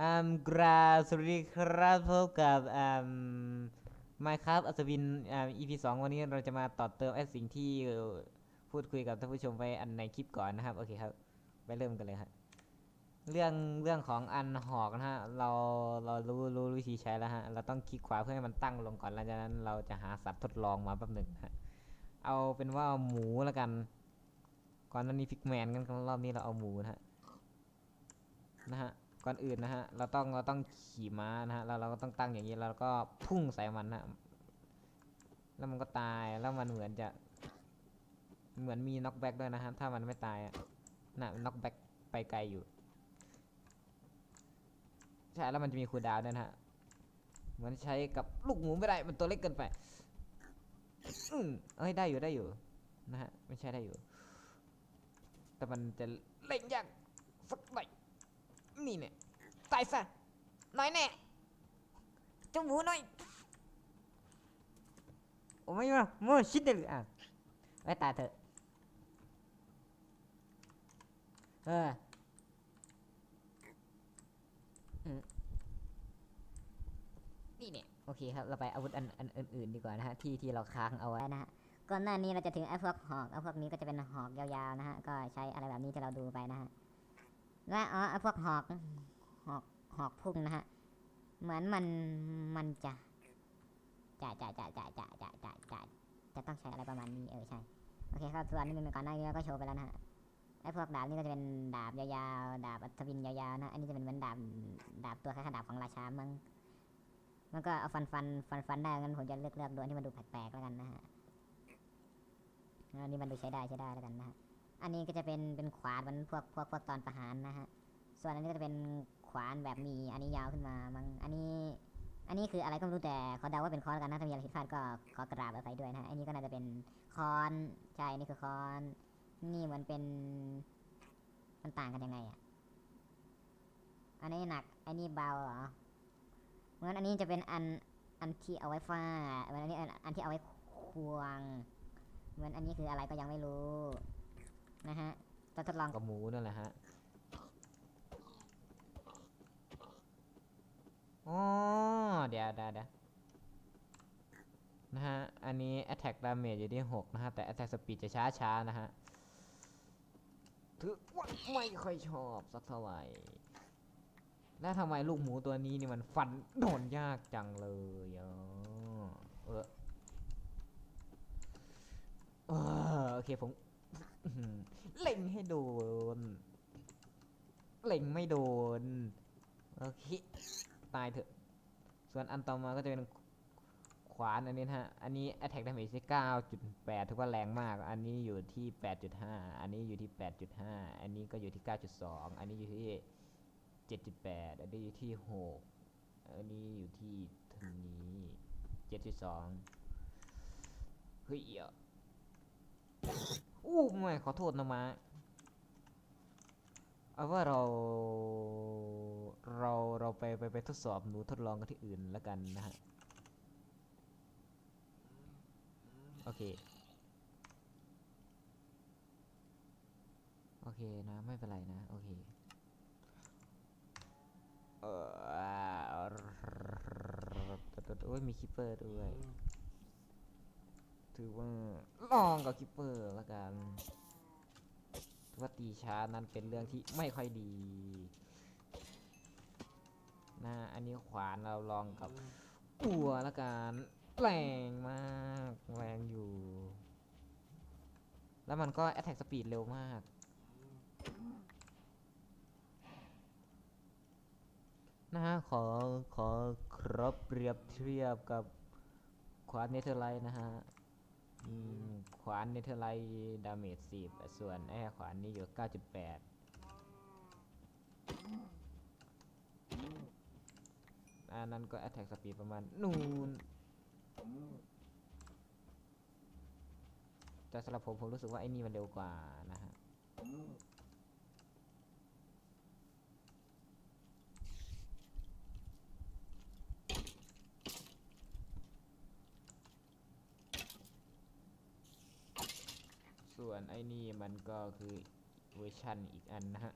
อืมกราบสวัสดีครับพบกับอืม Minecraft อัศวินอ่า EP สองวันนี้เราจะมาต่อเติมไอ้สิ่งที่พูดคุยกับท่านผู้ชมไปอันในคลิปก่อนนะครับ โอเคครับ ไปเริ่มกันเลยครับเรื่องเรื่องของอันหอกนะฮะ เราเรารู้รู้วิธีใช้แล้วฮะ เราต้องคลิกขวาเพื่อให้มันตั้งลงก่อนหลังจากนั้นเราจะหาสัตว์ทดลองมาแป๊บหนึ่งฮะ เอาเป็นว่าหมูแล้วกัน ก่อนหน้านี้พิกแมนกันรอบนี้เราเอาหมูนะฮะนะฮะ ก่อนอื่นนะฮะ เราต้องเราต้องขี่ม้านะฮะ แล้วเราก็ต้องตั้งอย่างนี้ แล้วเราก็พุ่งใส่มันนะ แล้วมันก็ตาย แล้วมันเหมือนจะ เหมือนมีน็อกแบ็กด้วยนะฮะ ถ้ามันไม่ตายอะน่ะน็อกแบ็กไปไกลอยู่ ใช่ แล้วมันจะมีคูดาวน์ด้วยนะฮะ มันใช้กับลูกหมูไม่ได้ มันตัวเล็กเกินไป อืมเอ้ย ได้อยู่ได้อยู่นะฮะ ไม่ใช่ได้อยู่ แต่มันจะเล่นยากสักหน่อยนี่เนี่ย ตายซะน้อยแน่เจ้าหมูน้อยโอ้ไม่มาโมชิดเดลอะไว้ตายเถอะเอออืมนี่เนี่ยโอเคครับ เราไปอาวุธอันอันอื่นๆดีกว่านะฮะ ที่ที่เราค้างเอาไว้นะฮะก่อนหน้านี้เราจะถึงไอ้พวกหอกไอ้พวกนี้ก็จะเป็นหอกยาวๆนะฮะ ก็ใช้อะไรแบบนี้ที่เราดูไปนะฮะ และอ๋อไอ้พวกหอก หอกหอกพุ่งนะฮะ เหมือนมันมันจะจะจะจะจะจะจะจะจะจะต้องใช้อะไรประมาณนี้เออใช่โอเคครับส่วนนี้มันก่อนหน้านี้เราก็โชว์ไปแล้วนะฮะไอ้พวกดาบนี่ก็จะเป็นดาบยาวๆ ดาบอัศวินยาวๆนะ อันนี้จะเป็นเหมือนดาบดาบตัวคล้ายๆดาบของราชามั้งมันก็เอาฟันฟันฟันฟันได้งั้นผมจะเลือกเลือกดวอันที่มันดูแปลกๆแล้วกันนะฮะอันนี้มันดูใช้ได้ใช้ได้แล้วกันนะฮะอันนี้ก็จะเป็นเป็นขวานมันพวกพวกพวกตอนประหารนะฮะส่วนอันนี้ก็จะเป็น ขวานแบบมีอันนี้ยาวขึ้นมามังอันนี้อันนี้คืออะไรก็ไม่รู้แต่เขาเดาว่าเป็นค้อนกันนะถ้ามีอะไรผิดพลาดก็ขอกราบอภัยด้วยนะฮะอันนี้ก็น่าจะเป็นค้อนใช่นี่คือค้อน นี่เหมันเป็นมันต่างกันยังไงอะอันนี้หนักอันนี้เบาเหรอเหมือนอันนี้จะเป็นอันอันที่เอาไว้ฟาดเหมือนอันนี้อันอันที่เอาไว้ควงเหมือนอันนี้คืออะไรก็ยังไม่รู้นะฮะจะทดลองกับหมูนั่นแหละฮะ อ๋อ เดี๋ ยวเดี๋ยวเดี๋ยวนะฮะ อันนี้ attack damage อยู่ที่ 6 นะฮะ แต่ attack speed จะช้าช้านะฮะถือว่าไม่ค่อยชอบสักเท่าไหร่ แล้วทำไมลูกหมูตัวนี้นี่มันฟันโดนยากจังเลยอะเออเออโอเคผมเล็งให้โดน เล็งไม่โดน โอเค ตายเถอะ ส่วนอันต่อมาก็จะเป็นขวานอันนี้นะฮะ อันนี้ attack damage ที่9.8 ถือว่าแรงมาก อันนี้อยู่ที่ 8.5 อันนี้อยู่ที่ 8.5 อันนี้ก็อยู่ที่ 9.2 อันนี้อยู่ที่ 7.8 อันนี้อยู่ที่ 6 อันนี้อยู่ที่เท่านี้7.2 เฮ้ยเหี้ยอู้ไม่ขอโทษนะมาเอาว่าเรา เราเราไปไปไปทดสอบหนูทดลองกันที่อื่นแล้วกันนะฮะ โอเค โอเคนะ ไม่เป็นไรนะ โอเค เออโอ้ยมีคิปเปอร์ด้วย ถือว่าลองกับคิปเปอร์แล้วกันว่าตีช้านั้นเป็นเรื่องที่ไม่ค่อยดี นะ อันนี้ขวานเราลองกับอัวแล้วกันแรงมากแรงอยู่ แล้วมันก็ attack speed เร็วมาก นะฮะ ขอ ขอครับเปรียบเทียบกับขวานเนเธอร์ไลท์นะฮะอืมขวานเนเธอร์ไลท์ดาเมจ10ส่วนไอ้ขวานนี้อยู่9.8 อันนั้นก็ attack speed ประมาณนูนแต่สำหรับผมผมรู้สึกว่าไอ้นี่มันเร็วกว่านะฮะส่วนไอ้นี่มันก็คือเวอร์ชันอีกอันนะฮะ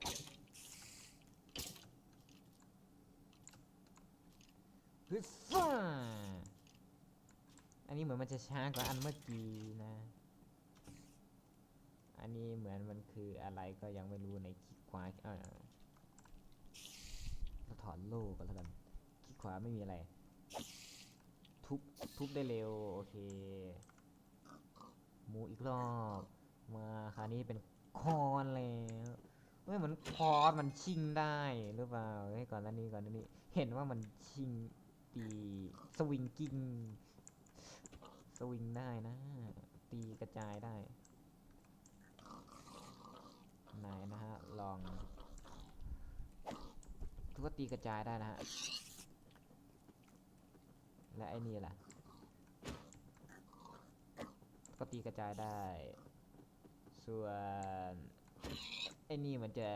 ฮึซ่าอันนี้เหมือนมันจะช้ากว่าอันเมื่อกี้นะ อันนี้เหมือนมันคืออะไรก็ยังไม่รู้ในคิกขวาเออเราถอนโล่ก่อนแล้วกันคิกขวาไม่มีอะไร ทุบ ทุบได้เร็ว โอเคหมูอีกรอบ มาคราวนี้เป็นคอนแล้วเฮ้ยเหมือนคอนมันชิงได้หรือเปล่าเฮ้ยก่อนหน้านี้ก่อนหน้านี้ เห็นว่ามันชิง ตีสวิงกิ้งสวิงได้นะ ตีกระจายได้ไหนนะฮะ ลองถือว่าตีกระจายได้นะฮะ และไอ้นี่ล่ะ ก็ตีกระจายได้ ส่วนไอ้นี่มันจะ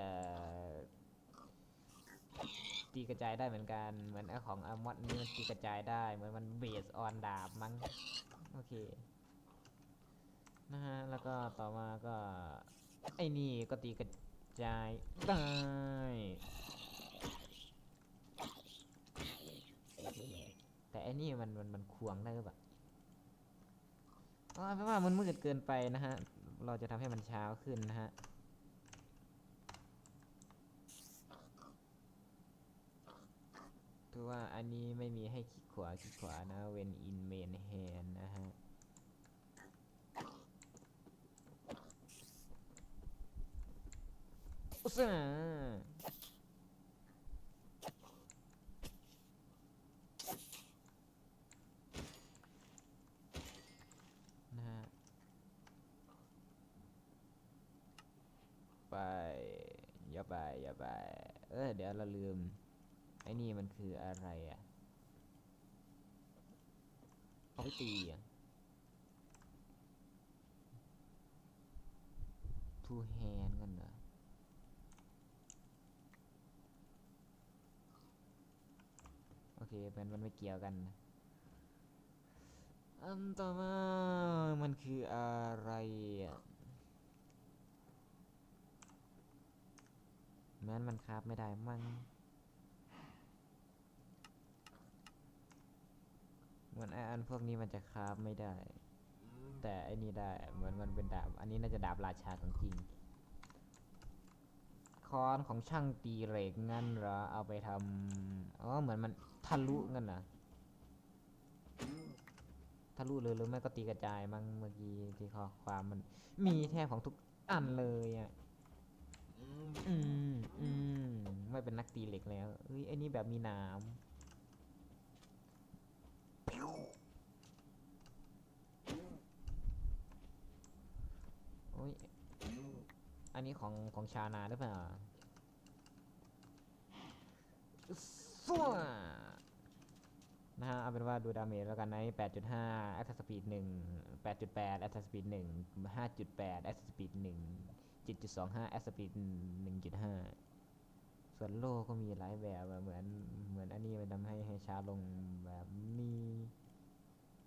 ตีกระจายได้เหมือนกันเหมือนของอามอดนี่มันตีกระจายได้เหมือนมันเบสออนดาบมั้งโอเคนะฮะแล้วก็ต่อมาก็ไอ้นี่ก็ตีกระจายได้แต่ไอ้นี่มันมันมันควงได้หรือเปล่าอ๋อแปลว่ามันมืดเกินไปนะฮะ เราจะทำให้มันเช้าขึ้นนะฮะ ถือว่าอันนี้ไม่มีให้คลิกขวาคลิกขวานะเว้น in main hand นะฮะอุตส่าห์นะฮะไปอย่าไปอย่าไป เออเดี๋ยวเราลืม ไอ้นี่มันคืออะไรอะเอาไปตีอะ two hand กันเหรอโอเคมันมันไม่เกี่ยวกันนะอันต่อมา มันคืออะไรอะแม้นมันคราบไม่ได้มั่ง เหมือนไออันพวกนี้มันจะคราบไม่ได้ แต่อ้นี่ได้เหมือนมันเป็นดาบ อันนี้น่าจะดาบราชาของจริงคอนของช่างตีเหล็กงั้นเหรอเอาไปทำอ๋อเหมือนมันทะลุงั้นนะทะลุเลยหรือไม่ก็ตีกระจายมั้งเมื่อกี้ที่ข้อความมัน มีแทบของทุกอันเลยอะอืมอืมไม่เป็นนักตีเหล็กแล้วเอ้ยไอ้นี่แบบมีน้ำ อ้ย อันนี้ของของชาวนาหรือเปล่าฟัวนะฮะ เอาเป็นว่าดูดาเมจแล้วกันใน8.5 attack speed 1 8.8 attack speed 1 5.8 attack speed 1 7.25 attack speed 1.5 ส่วนโล่ก็มีหลายแบบอะเหมือนเหมือนอันนี้มันทำให้ให้ช้าลงแบบมี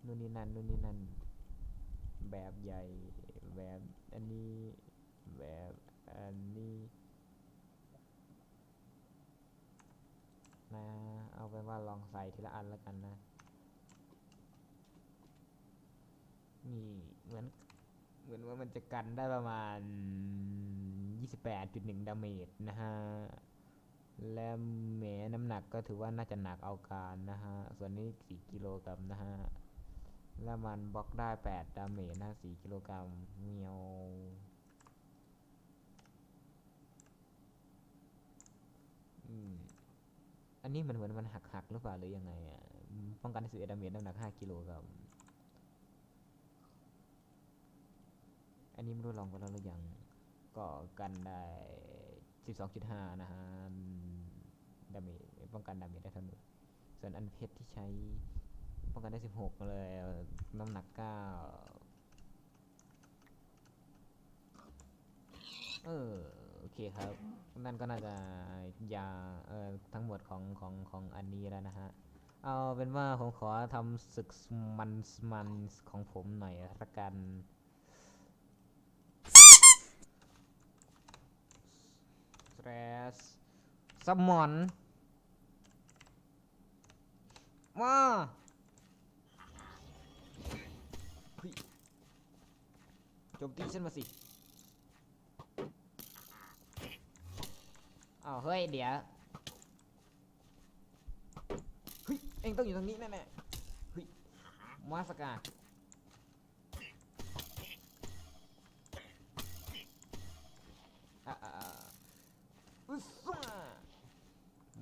นู่นนี่นั่นนู่นนี่นั่น แบบใหญ่แบบอันนี้แบบอันนี้นะเอาเป็นว่าลองใส่ทีละอันแล้วกันนะนี่เหมือนเหมือนว่ามันจะกันได้ประมาณ 28.1 ดาเมจนะฮะ และแหมน้ำหนักก็ถือว่าน่าจะหนักเอาการนะฮะ ส่วนนี้4กิโลกรัมนะฮะ แล้วมันบล็อกได้8ดาเมจนะ4กิโลกรัมเมียวอันนี้มันเหมือนมันหักหักหรือเปล่าหรือยังไงอะ ป้องกันได้11ดาเมจน้ำหนัก5กิโลกรัมอันนี้ไม่รู้ลองไปแล้วหรือยัง ก็กันได้12.5นะฮะ ดาเมจป้องกันดาเมจได้เท่านี้ส่วนอันเพชรที่ใช้ป้องกันได้ 16 เลย น้ำหนัก 9 เออ โอเคครับ นั่นก็น่าจะยาเอ่อทั้งหมดของของของอันนี้แล้วนะฮะ เอาเป็นว่าผมขอทำศึกมันมันของผมหน่อยละกันสเตรส สมอนมาโจมตีฉันมาสิ อ้าเฮ้ย เดี๋ยวเฮ้ยเอ็งต้องอยู่ตรงนี้แน่ๆเฮ้ยมาสกา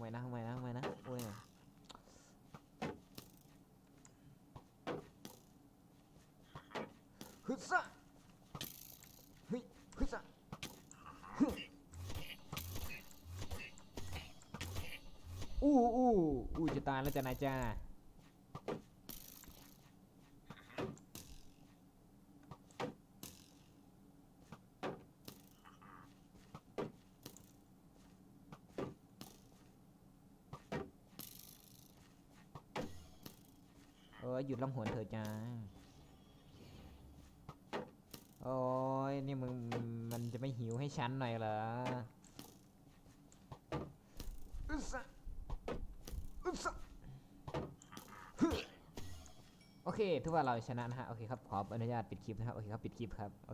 ไม่นะไม่นะไม่นะโอ้ยฮึซ่าฮึฮึซ่าฮึอู้อู้อู้จะตายแล้วจ้ะนายจ้า ออหยุดลำหวนเถอะจ้าโอ้ยนี่มึงมันจะไม่หิวให้ฉันหน่อยเหรออึสะอึสะฮึโอเคถือว่าเราชนะนะฮะ โอเคครับ ขออนุญาตปิดคลิปนะครับ โอเคครับ ปิดคลิปครับโอเค